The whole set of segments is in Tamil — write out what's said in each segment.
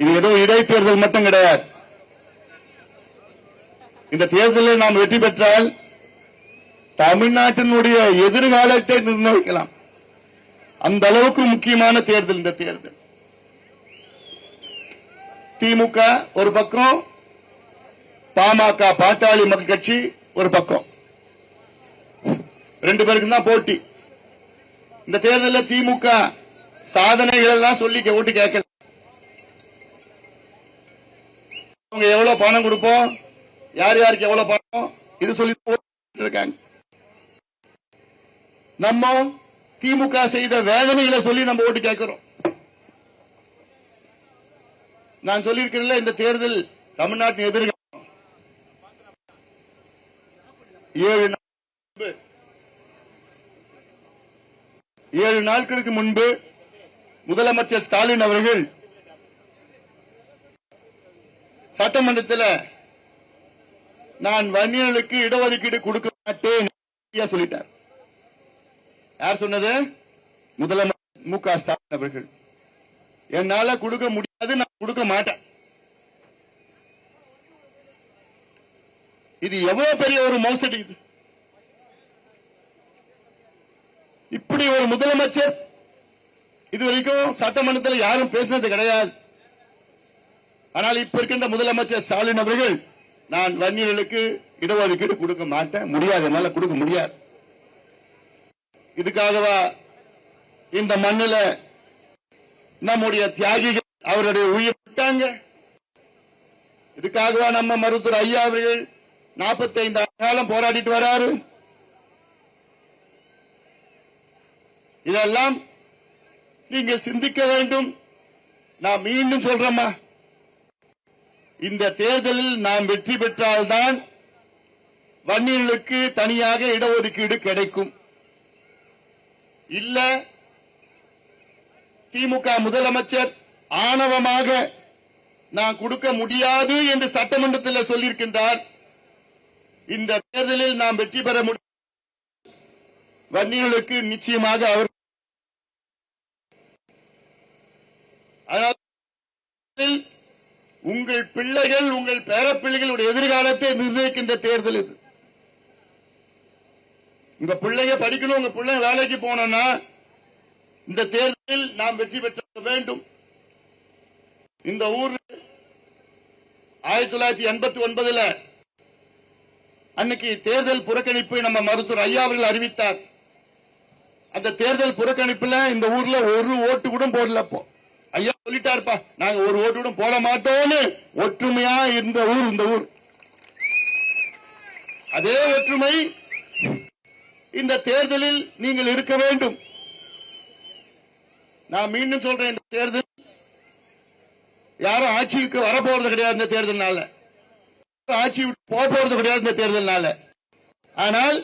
இது ஏதோ இடைத்தேர்தல் மட்டும் கிடையாது. இந்த தேர்தலில் நாம் வெற்றி பெற்றால் தமிழ்நாட்டினுடைய எதிர்காலத்தை நிர்ணயிக்கலாம். அந்த அளவுக்கு முக்கியமான தேர்தல் இந்த தேர்தல். திமுக ஒரு பக்கம் பாமக பாட்டாளி மக்கள் கட்சி ஒரு பக்கம். ரெண்டு பேருக்கு தான் போட்டி. இந்த தேர்தலில் திமுக சாதனைகள் எல்லாம் சொல்லி ஓட்டு கேட்கல. அவங்க எவ்வளவு பணம் கொடுப்போம்? யார் யாருக்கு எவ்வளவு பணம்? இது சொல்லி இருக்காங்க நம்ம திமுக செய்த வேதனையில சொல்லி நம்ம ஓட்டு கேட்கிறோம். நான் சொல்லியிருக்கிறேன் இந்த தேர்தல் தமிழ்நாட்டின் எதிர்காலம். ஏழு முன்பு. ஏழு நாட்களுக்கு முன்பு முதலமைச்சர் ஸ்டாலின் அவர்கள் சட்டமன்றத்தில் நான் வன்னியர்களுக்கு இடஒதுக்கீடு கொடுக்க மாட்டேன் சொல்லிட்டார். யார் சொன்னது? முதலமைச்சர் மு க ஸ்டாலின் அவர்கள். என்னால கொடுக்க முடியாது நான் கொடுக்க மாட்டேன். இது எவ்வளவு பெரிய ஒரு மோசடி இது? இப்படி ஒரு முதலமைச்சர் இது வரைக்கும் சட்டமன்றத்தில் யாரும் பேசினது கிடையாது. ஆனால் இப்ப இருக்கின்ற முதலமைச்சர் ஸ்டாலின் அவர்கள் நான் வன்னியர்களுக்கு இடஒதுக்கீடு கொடுக்க மாட்டேன். முடியாது என்னால கொடுக்க முடியாது. இதுக்காகவா இந்த மண்ணில் நம்முடைய தியாகிகள் அவருடைய உயிர் விட்டாங்க? இதுக்காகவா நம்ம மருத்துவர் ஐயா அவர்கள் நாற்பத்தி ஐந்து காலம் போராடிட்டு வராரு? இதெல்லாம் நீங்கள் சிந்திக்க வேண்டும். நான் மீண்டும் சொல்றேம்மா. இந்த தேர்தலில் நாம் வெற்றி பெற்றால்தான் வன்னியர்களுக்கு தனியாக இடஒதுக்கீடு கிடைக்கும். இல்ல திமுக முதலமைச்சர் ஆணவமாக நான் கொடுக்க முடியாது என்று சட்டமன்றத்தில் சொல்லியிருக்கின்றார். இந்த தேர்தலில் நாம் வெற்றி பெற முடியும். வன்னியர்களுக்கு நிச்சயமாக அவர் அதாவது உங்கள் பிள்ளைகள் உங்கள் பேரப்பிள்ளைகளுடைய எதிர்காலத்தை நிர்ணயிக்கின்ற தேர்தல் இது. உங்க பிள்ளைங்க படிக்கணும் உங்க பிள்ளைங்க வேலைக்கு போனோம்னா இந்த தேர்தலில் நாம் வெற்றி பெற்ற வேண்டும். இந்த ஊர் ஆயிரத்தி தொள்ளாயிரத்தி எண்பத்தி ஒன்பதுல அன்னைக்கு தேர்தல் புறக்கணிப்பு நம்ம மருத்துவர் ஐயா அவர்கள் அறிவித்தார். அந்த தேர்தல் புறக்கணிப்புல இந்த ஊர்ல ஒரு ஓட்டு கூட போடல அப்போ. ஐயா சொல்லிட்டாருப்பா. நாங்க ஒரு ஓட்டு போட மாட்டோம்னு. ஒற்றுமையா இருந்த ஊர் இந்த ஊர். அதே ஒற்றுமை இந்த தேர்தலில் நீங்கள் இருக்க வேண்டும். நான் மீண்டும் சொல்றேன் இந்த தேர்தல் யாரும் ஆட்சிக்கு வரப்போறது கிடையாது இந்த தேர்தல்னால. ஆட்சி விட்டு போக போறது கிடையாது இந்த தேர்தல்னால. ஆனால்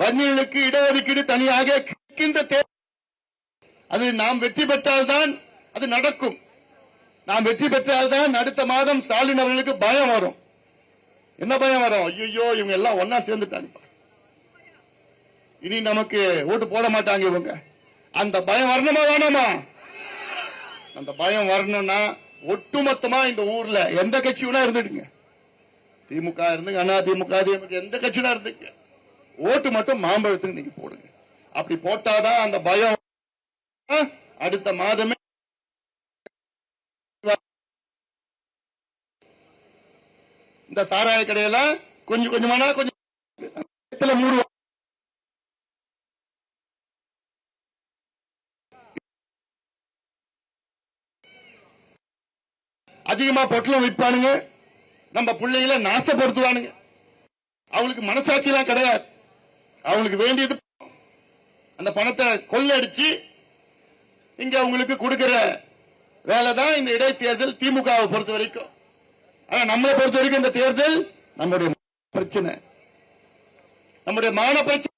வன்னியர்களுக்கு இடஒதுக்கீடு தனியாக கிடைக்கின்ற தேர்தல். அது நாம் வெற்றி பெற்றால்தான் அது நடக்கும். நாம் வெற்றி பெற்றால்தான் அடுத்த மாதம் ஸ்டாலின் அவர்களுக்கு பயம் வரும். என்ன பயம் வரும்? ஐயோ இவங்க எல்லாம் ஒன்னா சேர்ந்துட்டாங்க இனி நமக்கு ஓட்டு போட மாட்டாங்க இவங்க. அந்த பயம் வரணுமா வேணாமா? அந்த பயம் வரணும்னா ஒட்டுமொத்தமா இந்த ஊர்ல எந்த கட்சி வேணா இருந்துடுங்க. திமுக இருந்துங்க அண்ணா திமுக திமுக எந்த கட்சியா இருந்துங்க. ஓட்டு மட்டும் மாம்பழத்துக்கு நீங்க போடுங்க. அப்படி போட்டாதான் அந்த பயம் அடுத்த மாதமே இந்த சாராய கடையெல்லாம் கொஞ்சம் கொஞ்சமான கொஞ்சம் இடத்துல மூடுவாங்க அதிகமா பொட்டலம் விற்பானுங்க. நம்ம பிள்ளைகளை நாசப்படுத்துவானுங்க. அவளுக்கு மனசாட்சி எல்லாம் கிடையாது. அவளுக்கு வேண்டியது அந்த பணத்தை கொள்ளடிச்சு இங்க உங்களுக்கு கொடுக்கிற வேலை தான் இந்த இடைத்தேர்தல் திமுகவை பொறுத்த வரைக்கும். ஆனா நம்மளை பொறுத்த வரைக்கும் இந்த தேர்தல் நம்முடைய பிரச்சனை. நம்முடைய மான பிரச்சனை.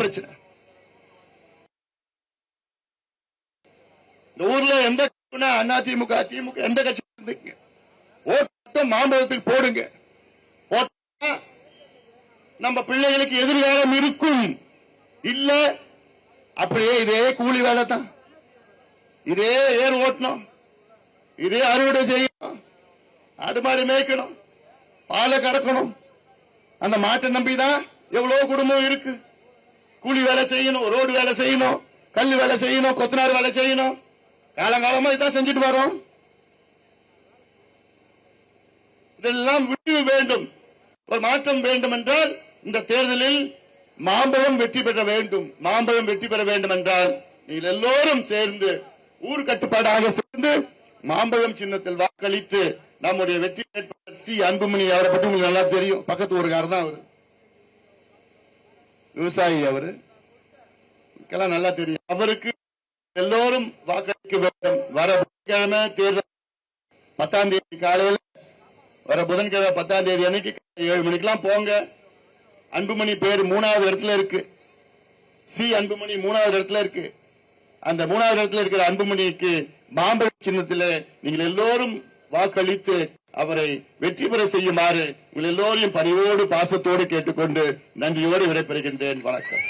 பிரச்சனை. இந்த ஊர்ல எந்த அண்ணா திமுக திமுக எந்த கட்சி இருந்தீங்க? ஓட்டு மாம்பழத்துக்கு போடுங்க. போட்டா நம்ம பிள்ளைகளுக்கு எதிர்காலம் இருக்கும். இல்ல அப்படியே இதே கூலி வேலை தான் இதே ஏர் ஓட்டணும். இதே அறுவடை செய்ய ஆடு மாடு மேய்க்கணும். பாலை கறக்கணும். அந்த மாட்டை நம்பிதான் எவ்வளவு குடும்பம் இருக்கு. கூலி வேலை செய்யணும் ரோடு வேலை செய்யணும் கல் வேலை செய்யணும் கொத்தனார் வேலை செய்யணும். காலங்காலமா இதான் செஞ்சுட்டு வரோம். இதெல்லாம் விட்டு வேண்டும். ஒரு மாற்றம் வேண்டும் என்றால் இந்த தேர்தலில் மாம்பழம் வெற்றி பெற வேண்டும். மாம்பழம் வெற்றி பெற வேண்டும் என்றால் நீங்கள் எல்லோரும் சேர்ந்து ஊர் கட்டுப்பாடாக சேர்ந்து மாம்பழம் சின்னத்தில் வாக்களித்து நம்முடைய வெற்றி வேட்பாளர் சி அன்புமணி அவரை பற்றி உங்களுக்கு நல்லா தெரியும். பக்கத்து ஊருக்காரர் தான் அவரு. விவசாயி அவரு. எல்லாம் நல்லா தெரியும். அவருக்கு எல்லோரும் வாக்களிக்க வேண்டும். வர புதன்கிழமை தேர்தல் பத்தாம் தேதி காலையில் வர புதன்கிழமை பத்தாம் தேதி அன்னைக்கு ஏழு மணிக்கெல்லாம் போங்க. அன்புமணி பேர் மூணாவது இடத்துல இருக்கு. சி அன்புமணி மூணாவது இடத்துல இருக்கு. அந்த மூணாவது இடத்துல இருக்கிற அன்புமணிக்கு மாம்பழ சின்னத்தில் நீங்கள் எல்லோரும் வாக்களித்து அவரை வெற்றி பெற செய்யுமாறு உங்கள் எல்லோரையும் பணிவோடு பாசத்தோடு கேட்டுக்கொண்டு நன்றியோடு விடைபெறுகின்றேன். வணக்கம்.